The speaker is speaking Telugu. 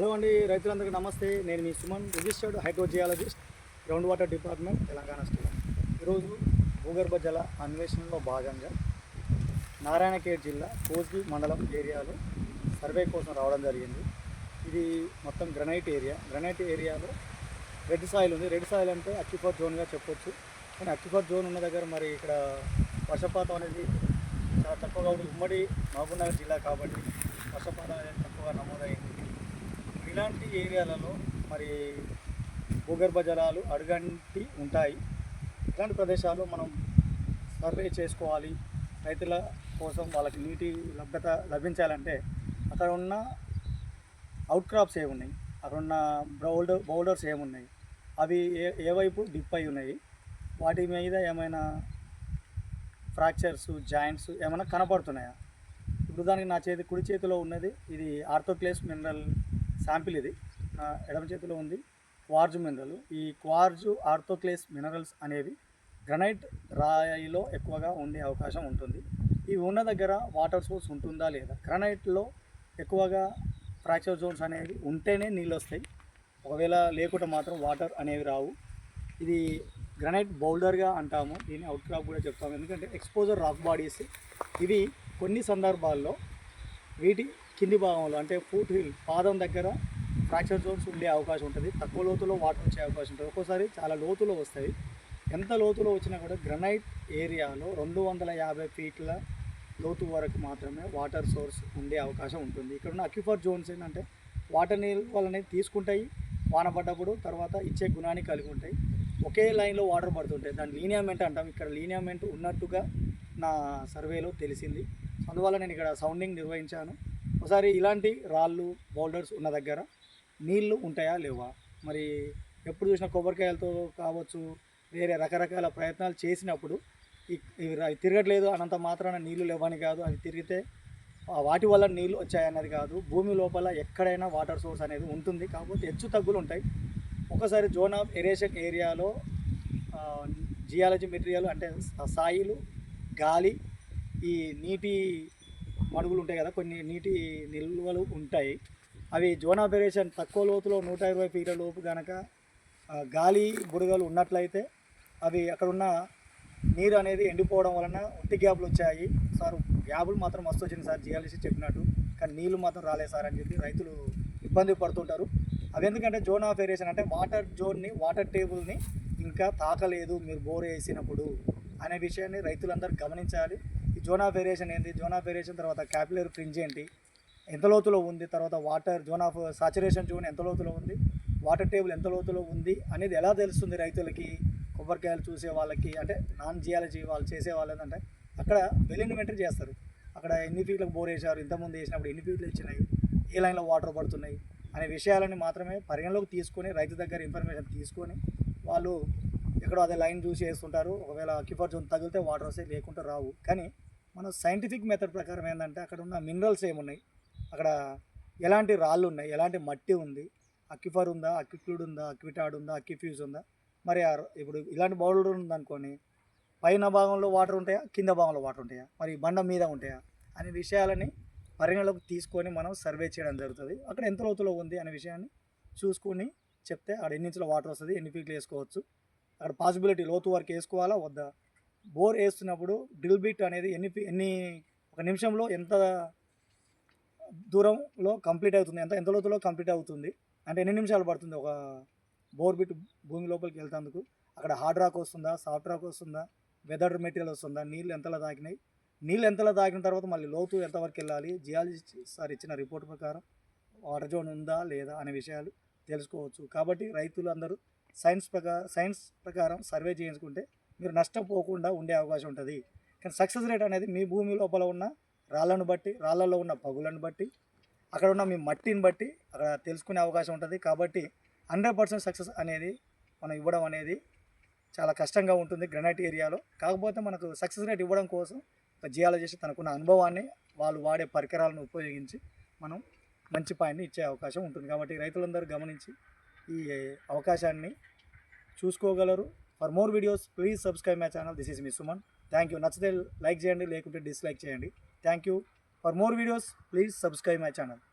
హలో అండి రైతులందరికీ నమస్తే. నేను మీ Suman registered hydrogeologist ground water department Telangana state. ఈరోజు భూగర్భ జల అన్వేషణలో భాగంగా నారాయణఖేడ్ జిల్లా కోజ్గి మండలం ఏరియాలో సర్వే కోసం రావడం జరిగింది. ఇది మొత్తం గ్రనైట్ ఏరియా. గ్రనైట్ ఏరియాలో రెడ్ సాయిల్ ఉంది. రెడ్ సాయిల్ అంటే అక్యుఫర్ జోన్గా చెప్పొచ్చు. కానీ అక్యుఫర్ జోన్ ఉన్న దగ్గర మరి ఇక్కడ వర్షపాతం అనేది చాలా తక్కువగా ఉంది. ఉమ్మడి మహబూబ్నగర్ జిల్లా కాబట్టి వర్షపాతం అనేది తక్కువగా నమోదైంది. ఇలాంటి ఏరియాలలో మరి భూగర్భ జలాలు అడుగంటి ఉంటాయి. ఇలాంటి ప్రదేశాలు మనం సర్వే చేసుకోవాలి. రైతుల కోసం వాళ్ళకి నీటి లభ్యత లభించాలంటే అక్కడ ఉన్న అవుట్ క్రాప్స్ ఏమున్నాయి? అక్కడ ఉన్న బౌల్డర్ బౌల్డర్స్ ఏమున్నాయి? అవి ఏ ఏ వైపు డిప్ అయి ఉన్నాయి? వాటి మీద ఏమైనా ఫ్రాక్చర్స్ జాయింట్స్ ఏమైనా కనపడుతున్నాయా? ఇప్పుడు దానికి నా చేతి కుడి చేతిలో ఉన్నది ఇది ఆర్థోక్లేస్ మినరల్ శాంపిల్ ఇది. ఎడమ చేతిలో ఉంది క్వార్జ్ మినరల్. ఈ క్వార్జ్ ఆర్థోక్లేస్ మినరల్స్ అనేవి గ్రనైట్ రాయిలో ఎక్కువగా ఉండే అవకాశం ఉంటుంది. ఇవి ఉన్న దగ్గర వాటర్ సోర్స్ ఉంటుందా లేదా? గ్రనైట్లో ఎక్కువగా ఫ్రాక్చర్ జోన్స్ అనేవి ఉంటేనే నీళ్ళు వస్తాయి. ఒకవేళ లేకుండా మాత్రం వాటర్ అనేవి రావు. ఇది గ్రనైట్ బౌల్డర్గా అంటాము. దీన్ని అవుట్ క్రాప్ కూడా చెప్తాము. ఎందుకంటే ఎక్స్పోజర్ రాక్ బాడీస్ ఇవి కొన్ని సందర్భాల్లో వీటి కింది భాగంలో అంటే ఫూట్ హిల్ పాదం దగ్గర ఫ్రాక్చర్ జోన్స్ ఉండే అవకాశం ఉంటుంది. తక్కువ లోతులో వాటర్ వచ్చే అవకాశం ఉంటుంది. ఒక్కోసారి చాలా లోతులో వస్తాయి. ఎంత లోతులో వచ్చినా కూడా గ్రనైట్ ఏరియాలో రెండు వందల యాభై ఫీట్ల లోతు వరకు మాత్రమే వాటర్ సోర్స్ ఉండే అవకాశం ఉంటుంది. ఇక్కడ ఉన్న అక్యుఫర్ జోన్స్ ఏంటంటే వాటర్ నిల్వలని తీసుకుంటాయి వాన పడ్డప్పుడు తర్వాత ఇచ్చే గుణాన్ని కలిగి ఉంటాయి. ఒకే లైన్లో వాటర్ పడుతుంటాయి. దాని లీనియామెంట్ అంటాం. ఇక్కడ లీనియామెంట్ ఉన్నట్టుగా నా సర్వేలో తెలిసింది. అందువల్ల నేను ఇక్కడ సౌండింగ్ నిర్వహించాను. ఒకసారి ఇలాంటి రాళ్ళు బౌల్డర్స్ ఉన్న దగ్గర నీళ్ళు ఉంటాయా లేవా? మరి ఎప్పుడు చూసినా కొబ్బరికాయలతో కావచ్చు వేరే రకరకాల ప్రయత్నాలు చేసినప్పుడు ఇవి తిరగట్లేదు అనంత మాత్రాన నీళ్ళు లేవని కాదు అది తిరిగితే వాటి వల్ల నీళ్ళు వచ్చాయన్నది కాదు. భూమి లోపల ఎక్కడైనా వాటర్ సోర్స్ అనేది ఉంటుంది. కాకపోతే హెచ్చు తగ్గులు ఉంటాయి. ఒకసారి జోన్ ఆఫ్ ఎరేషన్ ఏరియాలో జియాలజీ మెటీరియల్ అంటే సాయిలు గాలి ఈ నీటి మడుగులు ఉంటాయి కదా కొన్ని నీటి నిల్వలు ఉంటాయి. అవి జోన్ ఆపరేషన్ తక్కువ లోతులో నూట ఇరవై ఫీట్ల లోపు కనుక గాలి బుడగలు ఉన్నట్లయితే అవి అక్కడున్న నీరు అనేది ఎండిపోవడం వలన ఒట్టి గ్యాబులు వచ్చాయి. సార్ గ్యాబులు మాత్రం మస్తు వచ్చింది సార్ జియాలజీ చెప్పినట్టు. కానీ నీళ్ళు మాత్రం రాలేదు సార్ అని చెప్పి రైతులు ఇబ్బంది పడుతుంటారు. అవి ఎందుకంటే జోన్ ఆఫ్ ఏరియేషన్ అంటే వాటర్ జోన్ని వాటర్ టేబుల్ని ఇంకా తాకలేదు మీరు బోర్ వేసినప్పుడు. అనే విషయాన్ని రైతులందరూ గమనించాలి. ఈ జోన్ ఆఫ్ ఏంటి జోన్ ఆఫ్ తర్వాత క్యాపిలర్ ఫ్రింజ్ ఏంటి? ఎంత లోతులో ఉంది? తర్వాత water zone of saturation zone ఎంత లోతులో ఉంది? వాటర్ టేబుల్ ఎంత లోతులో ఉంది? అనేది ఎలా తెలుస్తుంది రైతులకి? కొబ్బరికాయలు చూసే వాళ్ళకి అంటే నాన్ జియాలజీ వాళ్ళు చేసే వాళ్ళు ఏంటంటే అక్కడ వెల్ ఇన్వెంటరీ చేస్తారు. అక్కడ ఎన్ని ఫీట్లకు బోర్ వేశారు? ఇంతకుముందు వేసినప్పుడు ఎన్ని ఫీట్లు ఇచ్చినాయి? ఏ లైన్లో వాటర్ పడుతున్నాయి? అనే విషయాలని మాత్రమే పరిగణలోకి తీసుకొని రైతు దగ్గర ఇన్ఫర్మేషన్ తీసుకొని వాళ్ళు ఎక్కడో అదే లైన్ చూసి వేస్తుంటారు. ఒకవేళ కిఫర్ జోన్ తగిలితే వాటర్ వస్తే లేకుండా రావు. కానీ మన సైంటిఫిక్ మెథడ్ ప్రకారం ఏంటంటే అక్కడ ఉన్న మినరల్స్ ఏమున్నాయి? అక్కడ ఎలాంటి రాళ్ళు ఉన్నాయి? ఎలాంటి మట్టి ఉంది? అక్యుఫర్ ఉందా? అక్యుక్లూడ్ ఉందా? అక్విటాడ్ ఉందా? అక్యుఫ్యూజ్ ఉందా? మరి ఆ ఇప్పుడు ఇలాంటి బౌలర్ ఉందనుకోని పైన భాగంలో వాటర్ ఉంటాయా? కింద భాగంలో వాటర్ ఉంటాయా? మరి బండ మీద ఉంటాయా? అనే విషయాలని పరిగణలోకి తీసుకొని మనం సర్వే చేయడం జరుగుతుంది. అక్కడ ఎంత లోతులో ఉంది అనే విషయాన్ని చూసుకొని చెప్తే అక్కడ ఎన్ని ఇంచుల వాటర్ వస్తుంది ఎన్ని ఫీట్లు వేసుకోవచ్చు? అక్కడ పాసిబిలిటీ లోతు వరకు వేసుకోవాలా వద్దా? బోర్ వేస్తున్నప్పుడు డ్రిల్ బిట్ అనేది ఎన్ని ఎన్ని ఒక నిమిషంలో ఎంత దూరంలో కంప్లీట్ అవుతుంది ఎంత ఎంత లోతులో కంప్లీట్ అవుతుంది అంటే ఎన్ని నిమిషాలు పడుతుంది ఒక బోర్ బిట్ భూమి లోపలికి వెళ్తాందుకు? అక్కడ హార్డ్ రాక్ వస్తుందా సాఫ్ట్ రాక్ వస్తుందా వెదర్ మెటీరియల్ వస్తుందా నీళ్ళు ఎంతలా తాకినాయి? నీళ్ళు ఎంతలా తాకిన తర్వాత మళ్ళీ లోతు ఎంతవరకు వెళ్ళాలి? జియాలజీ సార్ ఇచ్చిన రిపోర్ట్ ప్రకారం వాటర్ జోన్ ఉందా లేదా అనే విషయాలు తెలుసుకోవచ్చు. కాబట్టి రైతులు అందరూ సైన్స్ ప్రకారం సైన్స్ ప్రకారం సర్వే చేయించుకుంటే మీరు నష్టపోకుండా ఉండే అవకాశం ఉంటుంది. కానీ సక్సెస్ రేట్ అనేది మీ భూమి లోపల ఉన్న రాళ్ళను బట్టి రాళ్ళలో ఉన్న పగులను బట్టి అక్కడ ఉన్న మీ మట్టిని బట్టి అక్కడ తెలుసుకునే అవకాశం ఉంటుంది. కాబట్టి హండ్రెడ్ పర్సెంట్ సక్సెస్ అనేది మనం ఇవ్వడం అనేది చాలా కష్టంగా ఉంటుంది గ్రనైట్ ఏరియాలో. కాకపోతే మనకు సక్సెస్ రేట్ ఇవ్వడం కోసం ఒక జియాలజిస్ట్ తనకున్న అనుభవాన్ని వాళ్ళు వాడే పరికరాలను ఉపయోగించి మనం మంచి పాయింట్ని ఇచ్చే అవకాశం ఉంటుంది. కాబట్టి రైతులందరూ గమనించి ఈ అవకాశాన్ని చూసుకోగలరు. For more videos please subscribe my channel this is me Suman thank you నచ్చితే లైక్ చేయండి లేకుంటే డిస్లైక్ చేయండి. Thank you for more videos please subscribe my channel